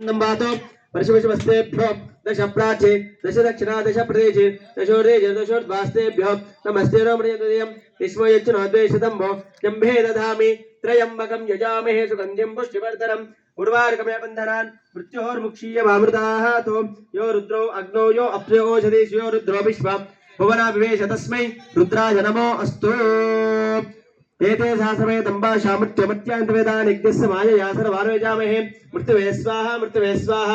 నంబాతో పరిశుభశమస్తేభ్యో దశ ప్రాచే దశ దక్షిణా దశ ప్రదేశే దశోర్దేశ దశోర్ద్వాస్తేభ్యో నమస్తే రమణీయం విస్మయచ్చునోద్వేషతంభో జంభే దధామి త్రయంబకం యజామహే సుగంధిం పుష్టివర్ధనం ఉర్వారుకమే బంధనాన్ మృత్యోర్ముక్షీయమామృతాతో యో రుద్రో అగ్నో యో అప్రయోషధీష్ యో రుద్రో విశ్వ భువన వివేశ తస్మై రుద్రాయ నమో అస్తు ఏతే శాసమే దంబాషా మృత్యుమత్యాంతవేదానిగ్ధస్య మాయయా సర్వాన్వేజామహే మృత్యువే స్వాహ మృత్యువే స్వాహ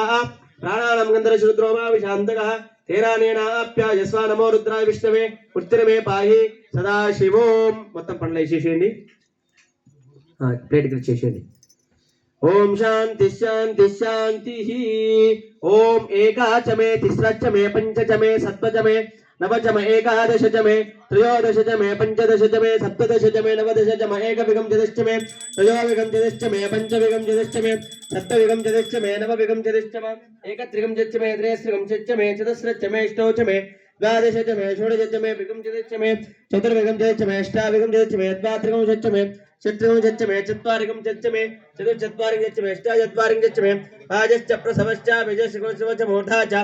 ప్రాణాళం గంధరశుద్రోమా విశాంతకః తేనానేనాప్యాయ స్వా నమో రుద్రాయ విష్ణవే మృత్యురమే పాహి సదాశివోం మొత్తం పనులు చేసేయండి. ప్లేట్ ఇక్కడ చేసేయండి. ఓం శాంతి శాంతి శాంతి. ఓం ఏకాచమే తిస్రచ్చమే పంచచమే సత్వచమే नवचम एकादशचमे त्रयोदशचमे पञ्चदशचमे सप्तदशचमे नवदशचम एकविगं चतुश्चमे त्रयोविगं चतुश्चमे पञ्चविगं चतुश्चमे सप्तविगं चतुश्चमे नवविगं चतुश्चम एकत्रिगं चच्चमे त्रयस्त्रिगं चच्चमे चतस्रच्चमे मे द्वादशचमे षोडशचमे विगं चतुश्चमे चतुर्विगं चतुश्चमे अष्टाविगं चतुश्चमे द्वात्रिगं चच्चमे षट्रिगं चच्चमे चत्वारिगं चच्चमे चतुश्चत्वारिं चच्चमे अष्टाचत्वारिं चच्चमे भाजश्च प्रसवश्च विजश्च च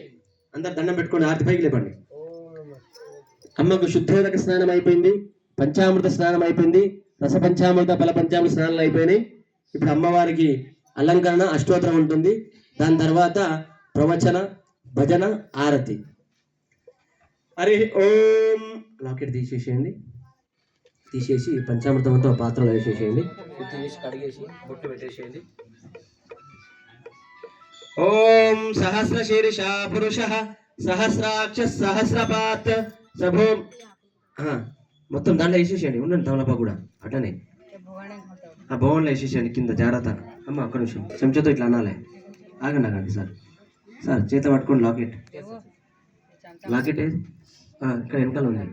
అందరు దండం పెట్టుకోండి ఆర్తి పైకి లేపండి. అమ్మకు శుద్ధోదక స్నానం అయిపోయింది పంచామృత స్నానం అయిపోయింది రస పంచామృత ఫల పంచామృత స్నానాలు అయిపోయినాయి. ఇప్పుడు అమ్మవారికి అలంకరణ అష్టోత్తరం ఉంటుంది. దాని తర్వాత ప్రవచన భజన ఆరతి. హరి ఓం. లాకెట్ తీసేసేయండి. తీసేసి పంచామృతంతో పాత్రలో వేసేసేయండి. తీసి కడిగేసి బొట్టు పెట్టేసేయండి. ఓం సహస్ర శీర్ష పురుష సహస్రాక్ష సహస్రపాత్ సభోం. మొత్తం దాంట్లో వేసేసేయండి ఉండండి తమలపా కూడా అట్లనే. ఆ భవన్లో వేసేసేయండి కింద జాగ్రత్త. అమ్మ ఒక్క నిమిషం చెంచాతో ఇట్లా అనాలి. ఆగండి ఆగండి సార్. సార్ చేత పట్టుకోండి లాకెట్. లాకెట్ ఇక్కడ వెనకాల ఉంది.